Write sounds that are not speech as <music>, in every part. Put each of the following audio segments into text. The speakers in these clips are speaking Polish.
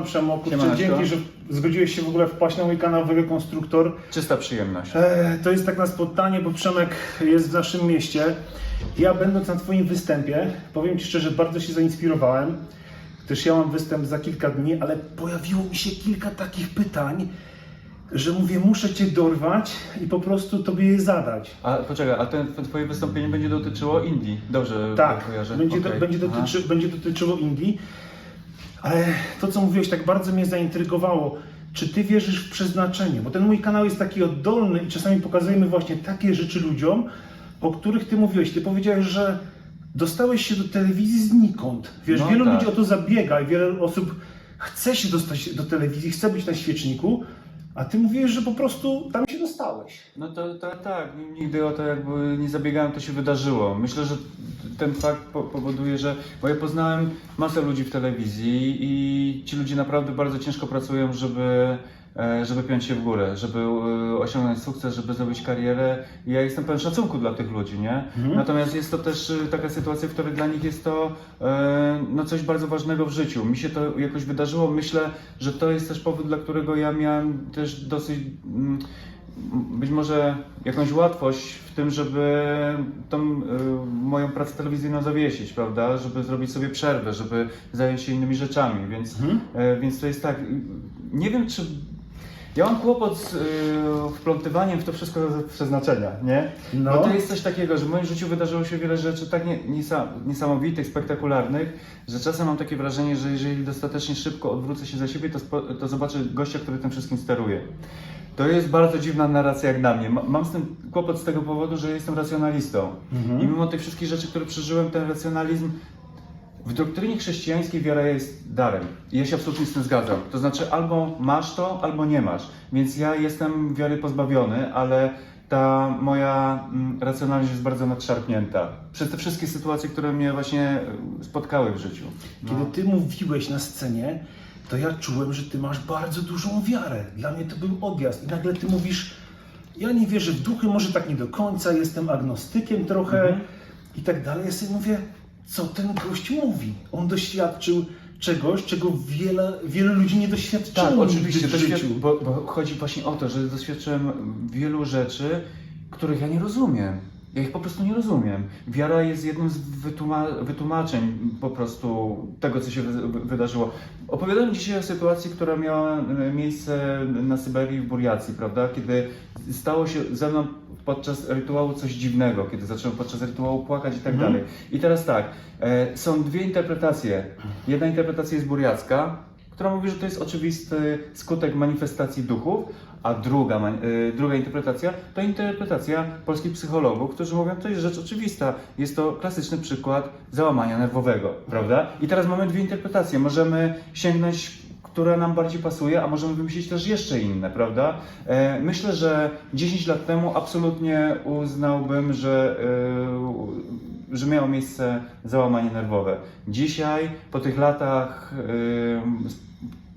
Witam Przemo, kurczę, Siemaneczko. dzięki, że zgodziłeś się w ogóle wpaść na mój kanał Rekonstruktor. Czysta przyjemność. E, to jest tak na spotkanie, bo Przemek jest w naszym mieście. Ja będąc na Twoim występie, powiem Ci szczerze, bardzo się zainspirowałem, gdyż ja mam występ za kilka dni, ale pojawiło mi się kilka takich pytań, że mówię, muszę Cię dorwać i po prostu Tobie je zadać. A poczekaj, a ten, to twoje wystąpienie będzie dotyczyło Indii. Dobrze Tak, kojarzę? będzie, Okej. do, będzie, dotyczy, będzie dotyczyło Indii. Ale to, co mówiłeś, tak bardzo mnie zaintrygowało. Czy ty wierzysz w przeznaczenie? Bo ten mój kanał jest taki oddolny i czasami pokazujemy właśnie takie rzeczy ludziom, o których ty mówiłeś. Ty powiedziałeś, że dostałeś się do telewizji znikąd. Wiesz, No wielu tak. ludzi o to zabiega i wiele osób chce się dostać do telewizji, chce być na świeczniku, a ty mówiłeś, że po prostu tam się dostałeś. No to, to tak, nigdy o to jakby nie zabiegałem, to się wydarzyło. Myślę, że ten fakt po, powoduje, że. Bo ja poznałem masę ludzi w telewizji i ci ludzie naprawdę bardzo ciężko pracują, żeby. E, Żeby piąć się w górę, żeby e, osiągnąć sukces, żeby zrobić karierę. I ja jestem pełen szacunku dla tych ludzi, nie? Mhm. Natomiast jest to też e, taka sytuacja, w której dla nich jest to no coś bardzo ważnego w życiu. Mi się to jakoś wydarzyło. Myślę, że to jest też powód, dla którego ja miałem też dosyć. mm, być może jakąś łatwość w tym, żeby tą y, moją pracę telewizyjną zawiesić, prawda? Żeby zrobić sobie przerwę, żeby zająć się innymi rzeczami, więc, Mhm. e, więc to jest tak. y, Nie wiem, czy. Ja mam kłopot z y, wplątywaniem w to wszystko przeznaczenia, nie? No. Bo to jest coś takiego, że w moim życiu wydarzyło się wiele rzeczy tak nie, niesa, niesamowitych, spektakularnych, że czasem mam takie wrażenie, że jeżeli dostatecznie szybko odwrócę się za siebie, to, to zobaczę gościa, który tym wszystkim steruje. To jest bardzo dziwna narracja jak dla mnie. Ma- Mam z tym kłopot z tego powodu, że jestem racjonalistą. Mhm. I mimo tych wszystkich rzeczy, które przeżyłem, ten racjonalizm w doktrynie chrześcijańskiej wiara jest darem. I ja się absolutnie z tym zgadzam. To znaczy albo masz to, albo nie masz. Więc ja jestem wiary pozbawiony, ale ta moja mm, racjonalność jest bardzo nadszarpnięta. Przez te wszystkie sytuacje, które mnie właśnie y, spotkały w życiu. No. Kiedy ty mówiłeś na scenie, to ja czułem, że ty masz bardzo dużą wiarę. Dla mnie to był objazd. I nagle ty mówisz, ja nie wierzę w duchy, może tak nie do końca, jestem agnostykiem trochę Mhm. i tak dalej. Ja sobie mówię, co ten gość mówi? On doświadczył czegoś, czego wiele, wiele ludzi nie doświadczyło Tak, oczywiście, w życiu. bo, bo chodzi właśnie o to, że doświadczyłem wielu rzeczy, których ja nie rozumiem. Ja ich po prostu nie rozumiem. Wiara jest jednym z wytłuma- wytłumaczeń po prostu tego, co się wy- wydarzyło. Opowiadałem dzisiaj o sytuacji, która miała e, miejsce na Syberii w Buriacji, prawda? Kiedy stało się ze mną podczas rytuału coś dziwnego, kiedy zacząłem podczas rytuału płakać i tak Mhm. dalej. I teraz tak, e, są dwie interpretacje. Jedna interpretacja jest buriacka, która mówi, że to jest oczywisty skutek manifestacji duchów, a druga, man- y, druga interpretacja to interpretacja polskich psychologów, którzy mówią, to jest rzecz oczywista. Jest to klasyczny przykład załamania nerwowego, prawda? I teraz mamy dwie interpretacje. Możemy sięgnąć która nam bardziej pasuje, a możemy wymyślić też jeszcze inne, prawda? E, myślę, że 10 lat temu absolutnie uznałbym, że, e, że miało miejsce załamanie nerwowe. Dzisiaj, po tych latach, e,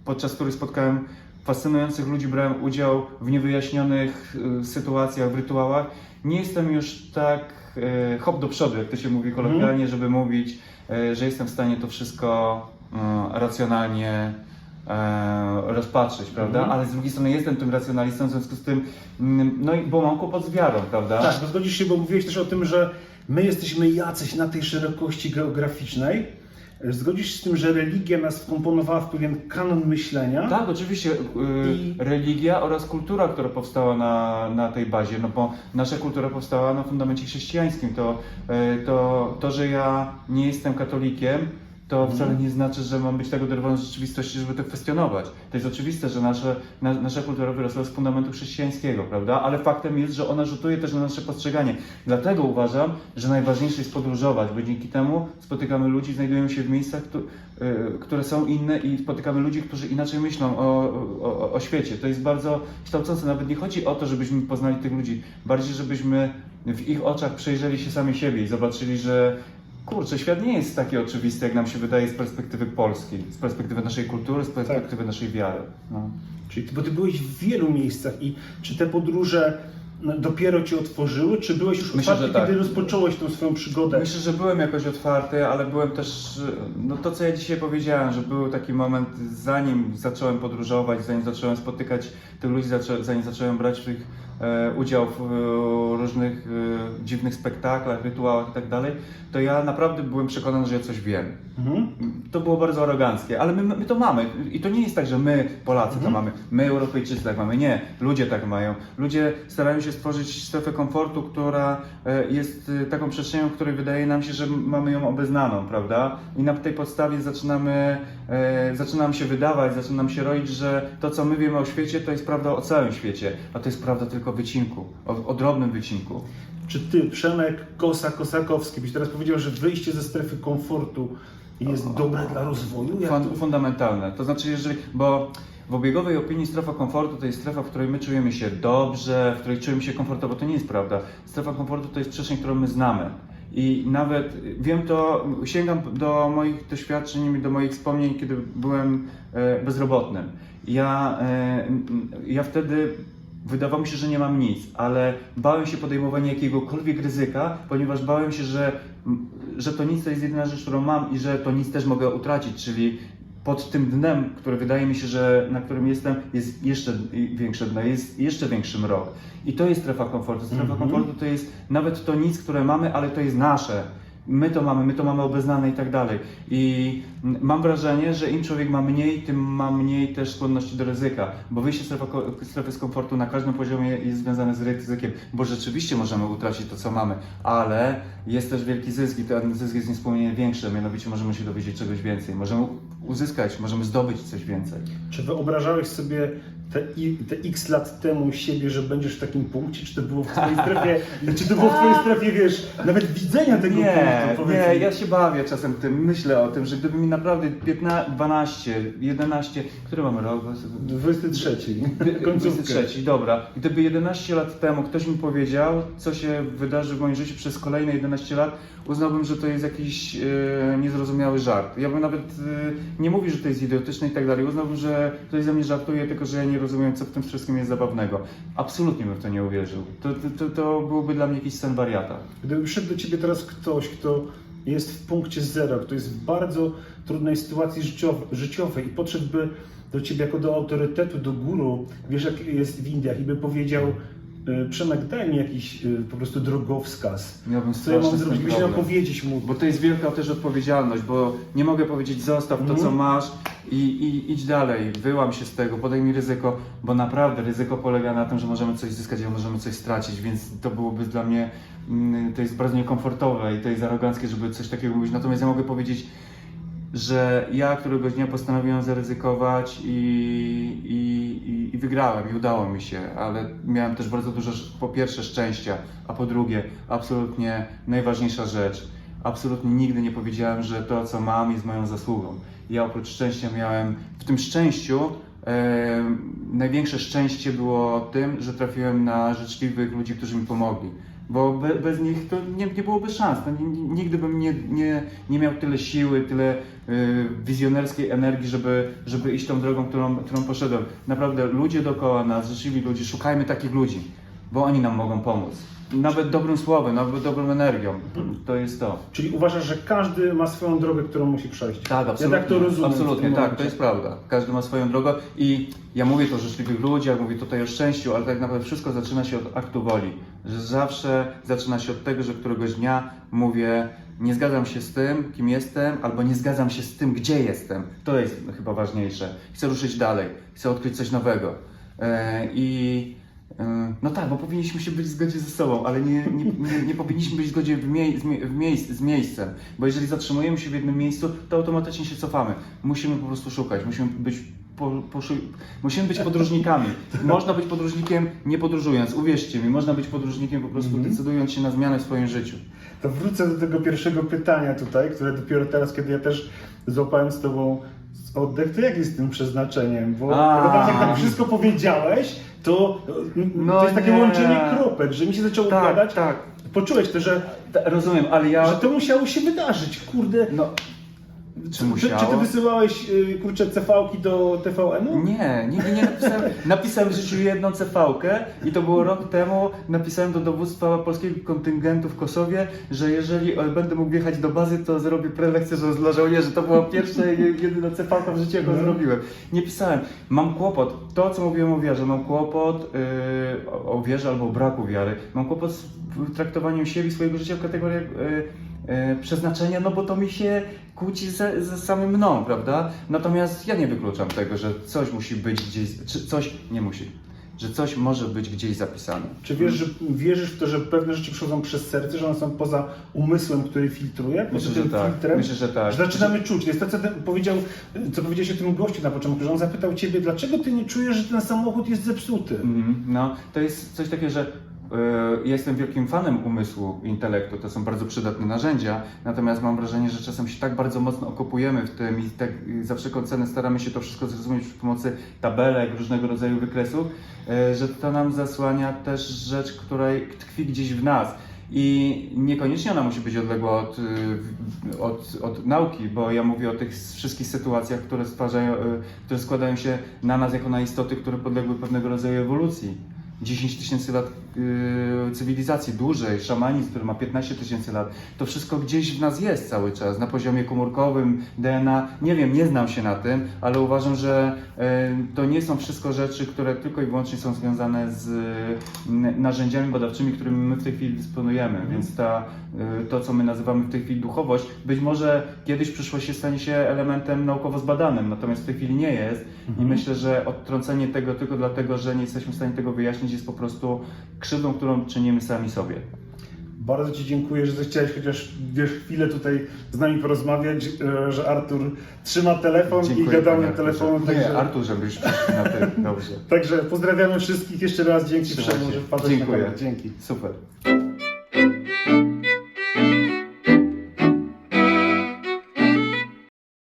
podczas których spotkałem fascynujących ludzi, brałem udział w niewyjaśnionych e, sytuacjach, w rytuałach, nie jestem już tak e, hop do przodu, jak to się mówi kolokwialnie, żeby mówić, e, że jestem w stanie to wszystko e, racjonalnie e, rozpatrzeć, prawda? Mhm. Ale z drugiej strony jestem tym racjonalistą, w związku z tym, mm, no i bo mam kłopot z wiarą, prawda? Tak, bo zgodzisz się, bo mówiłeś też o tym, że my jesteśmy jacyś na tej szerokości geograficznej. Zgodzisz się z tym, że religia nas wkomponowała w pewien kanon myślenia? Tak, oczywiście. y, I- Religia oraz kultura, która powstała na, na tej bazie, no bo nasza kultura powstała na fundamencie chrześcijańskim. To, y, to, to że ja nie jestem katolikiem, to Mhm. wcale nie znaczy, że mam być tak oderwany od rzeczywistości, żeby to kwestionować. To jest oczywiste, że nasze, na, nasza kultura wyrosła z fundamentu chrześcijańskiego, prawda? Ale faktem jest, że ona rzutuje też na nasze postrzeganie. Dlatego uważam, że najważniejsze jest podróżować, bo dzięki temu spotykamy ludzi, znajdujemy się w miejscach, y, które są inne i spotykamy ludzi, którzy inaczej myślą o, o, o świecie. To jest bardzo kształcące. Nawet nie chodzi o to, żebyśmy poznali tych ludzi, bardziej żebyśmy w ich oczach przejrzeli się sami siebie i zobaczyli, że kurczę, świat nie jest taki oczywisty, jak nam się wydaje z perspektywy Polski, z perspektywy naszej kultury, z perspektywy naszej wiary. No. Czyli, bo ty byłeś w wielu miejscach i czy te podróże dopiero ci otworzyły, czy byłeś już Myślę, otwarty, że tak. kiedy rozpocząłeś tą swoją przygodę? Myślę, że byłem jakoś otwarty, ale byłem też, no to co ja dzisiaj powiedziałem, że był taki moment, zanim zacząłem podróżować, zanim zacząłem spotykać tych ludzi, zanim zacząłem brać w tych e, udział w e, różnych e, dziwnych spektaklach, rytuałach i tak dalej, to ja naprawdę byłem przekonany, że ja coś wiem. Mhm. To było bardzo aroganckie, ale my, my to mamy. I to nie jest tak, że my, Polacy, to mamy, my, Europejczycy, tak mamy. Nie, ludzie tak mają. Ludzie starają się stworzyć strefę komfortu, która e, jest e, taką przestrzenią, w której wydaje nam się, że mamy ją obeznaną, prawda? I na tej podstawie zaczynamy, e, zaczyna nam się wydawać, zaczyna nam się roić, że to, co my wiemy o świecie, to jest prawda o całym świecie, a to jest prawda tylko o wycinku, o, o drobnym wycinku. Czy ty, Przemek Kosa-Kosakowski, byś teraz powiedział, że wyjście ze strefy komfortu jest dobre dla rozwoju? Jak Fun, to... fundamentalne. To znaczy, jeżeli, bo w obiegowej opinii strefa komfortu to jest strefa, w której my czujemy się dobrze, w której czujemy się komfortowo. To nie jest prawda. Strefa komfortu to jest przestrzeń, którą my znamy. I nawet wiem to, sięgam do moich doświadczeń, do moich wspomnień, kiedy byłem e, bezrobotnym. Ja, e, ja wtedy Wydawało mi się, że nie mam nic, ale bałem się podejmowania jakiegokolwiek ryzyka, ponieważ bałem się, że, że to nic to jest jedyna rzecz, którą mam i że to nic też mogę utracić, czyli pod tym dnem, który wydaje mi się, że na którym jestem, jest jeszcze większe dno, jest jeszcze większy mrok. I to jest strefa komfortu. Strefa Mhm. komfortu to jest nawet to nic, które mamy, ale to jest nasze. My to mamy, my to mamy obeznane i tak dalej. I mm, mam wrażenie, że im człowiek ma mniej, tym ma mniej też skłonności do ryzyka, bo wyjście z strefy, strefy z komfortu na każdym poziomie jest związane z ryzykiem, bo rzeczywiście możemy utracić to, co mamy, ale jest też wielki zysk i ten zysk jest niespomnienie większy, mianowicie możemy się dowiedzieć czegoś więcej, możemy uzyskać, możemy zdobyć coś więcej. Czy wyobrażałeś sobie te, te x lat temu siebie, że będziesz w takim punkcie? Czy to było w twojej <laughs> strefie, czy to było w twojej strefie, wiesz, nawet widzenia tego Nie, punktu? nie, mi? ja się bawię czasem tym, myślę o tym, że gdyby mi naprawdę 15, 12, 11, który mamy rok? 23. Końcówkę. 23, dobra. Gdyby 11 lat temu ktoś mi powiedział, co się wydarzy w moim życiu przez kolejne 11 lat, uznałbym, że to jest jakiś e, niezrozumiały żart. Ja bym nawet e, nie mówił, że to jest idiotyczne i tak dalej. Uznałbym, że ktoś ze mnie żartuje, tylko że ja nie rozumiem, co w tym wszystkim jest zabawnego. Absolutnie bym w to nie uwierzył. To, to, to, byłby dla mnie jakiś sen wariata. Gdyby przyszedł do ciebie teraz ktoś, kto jest w punkcie zero, kto jest w bardzo trudnej sytuacji życiowej, życiowej i podszedłby do ciebie jako do autorytetu, do guru, wiesz jak jest w Indiach i by powiedział Przemek, daj mi jakiś y, po prostu drogowskaz. Miałbym Co ja mam straszny z tym zrobić? Miał problem. powiedzieć mu. Bo to jest wielka też odpowiedzialność, bo nie mogę powiedzieć zostaw to, Mhm. co masz i, i idź dalej, wyłam się z tego, podejmij ryzyko, bo naprawdę ryzyko polega na tym, że możemy coś zyskać, a możemy coś stracić, więc to byłoby dla mnie, mm, to jest bardzo niekomfortowe i to jest aroganckie, żeby coś takiego mówić. Natomiast ja mogę powiedzieć, że ja któregoś dnia postanowiłem zaryzykować i, i, i, wygrałem i udało mi się, ale miałem też bardzo dużo, po pierwsze szczęścia, a po drugie absolutnie najważniejsza rzecz, absolutnie nigdy nie powiedziałem, że to co mam jest moją zasługą. Ja oprócz szczęścia miałem, w tym szczęściu e, największe szczęście było tym, że trafiłem na życzliwych ludzi, którzy mi pomogli. Bo be, bez nich to nie, nie byłoby szans. Ni- ni- nigdy bym nie, nie, nie miał tyle siły, tyle y, wizjonerskiej energii, żeby, żeby iść tą drogą, którą, którą poszedłem. Naprawdę ludzie dookoła nas, życzliwi ludzie, szukajmy takich ludzi, bo oni nam mogą pomóc. Nawet dobrym słowem, nawet dobrą energią. To jest to. Czyli uważasz, że każdy ma swoją drogę, którą musi przejść. Tak, Ja absolutnie. tak to rozumiem. Absolutnie, tak, to jest prawda. Każdy ma swoją drogę i ja mówię to o życzliwych ludziach, mówię tutaj o szczęściu, ale tak naprawdę wszystko zaczyna się od aktu woli. Że zawsze zaczyna się od tego, że któregoś dnia mówię, nie zgadzam się z tym, kim jestem, albo nie zgadzam się z tym, gdzie jestem. To jest chyba ważniejsze. Chcę ruszyć dalej, chcę odkryć coś nowego. E, I no tak, bo powinniśmy się być w zgodzie ze sobą, ale nie, nie, nie, nie powinniśmy być w zgodzie w mie- z, mie- w miejsc, z miejscem, bo jeżeli zatrzymujemy się w jednym miejscu, to automatycznie się cofamy. Musimy po prostu szukać, musimy być, po, poszu- musimy być podróżnikami. Można być podróżnikiem nie podróżując, uwierzcie mi, można być podróżnikiem po prostu Mhm. decydując się na zmianę w swoim życiu. To wrócę do tego pierwszego pytania tutaj, które dopiero teraz, kiedy ja też złapałem z Tobą oddech, to jak jest z tym przeznaczeniem? Bo tak wszystko powiedziałeś, to, No to jest takie nie. łączenie kropek, że mi się zaczęło Tak, układać. tak. Poczułeś to, że, Ta- Rozumiem, ale ja... że to musiało się wydarzyć, kurde. No, Czy Czy, czy ty wysyłałeś y, kurczę CV-ki do TVN-u? Nie, nigdy nie napisałem. <laughs> Napisałem w życiu jedną CV-kę i to było rok temu. Napisałem do dowództwa polskiego kontyngentu w Kosowie, że jeżeli będę mógł wjechać do bazy, to zrobię prelekcję że dla żołnierzy. To była pierwsza i jedyna CV-ka w życiu, jaką Mhm. zrobiłem. Nie pisałem. Mam kłopot. To, co mówiłem o wierze, mam kłopot yy, o- wierze albo o braku wiary. Mam kłopot z traktowaniem siebie i swojego życia w kategoriach yy, przeznaczenia, no bo to mi się kłóci ze, ze samym mną, prawda? Natomiast ja nie wykluczam tego, że coś musi być gdzieś, czy coś nie musi, że coś może być gdzieś zapisane. Czy wiesz, że, wierzysz w to, że pewne rzeczy przychodzą przez serce, że one są poza umysłem, który filtruje, Myślę, że tak. filtrem? Myślę, że tak. Że zaczynamy czuć. To jest to, co powiedział, co powiedziałeś o tym gościu na początku, że on zapytał ciebie, dlaczego ty nie czujesz, że ten samochód jest zepsuty? Mhm, No, to jest coś takiego, że e, jestem wielkim fanem umysłu, intelektu, to są bardzo przydatne narzędzia, natomiast mam wrażenie, że czasem się tak bardzo mocno okopujemy w tym i tak za wszelką cenę staramy się to wszystko zrozumieć przy pomocy tabelek, różnego rodzaju wykresów, e, że to nam zasłania też rzecz, której tkwi gdzieś w nas. I niekoniecznie ona musi być odległa od, y, od, od nauki, bo ja mówię o tych wszystkich sytuacjach, które stwarzają, które składają się na nas jako na istoty, które podległy pewnego rodzaju ewolucji. 10 tysięcy lat cywilizacji dłużej, szamanizm, który ma 15 tysięcy lat, to wszystko gdzieś w nas jest cały czas, na poziomie komórkowym, DNA. Nie wiem, nie znam się na tym, ale uważam, że y, to nie są wszystko rzeczy, które tylko i wyłącznie są związane z y, narzędziami badawczymi, którymi my w tej chwili dysponujemy. Więc ta, y, to, co my nazywamy w tej chwili duchowość, być może kiedyś w przyszłości stanie się elementem naukowo zbadanym, natomiast w tej chwili nie jest. I myślę, że odtrącenie tego tylko dlatego, że nie jesteśmy w stanie tego wyjaśnić, jest po prostu krzywdą, którą czynimy sami sobie. Bardzo Ci dziękuję, że zechciałeś chociaż wiesz, chwilę tutaj z nami porozmawiać, e, że Artur trzyma telefon i gadamy. Arturze. Także, Nie, Artur, żebyś na tym. Dobrze. <laughs> także pozdrawiamy wszystkich jeszcze raz. Dzięki Przemu, że wpadłeś Dziękuję. Dzięki. Super.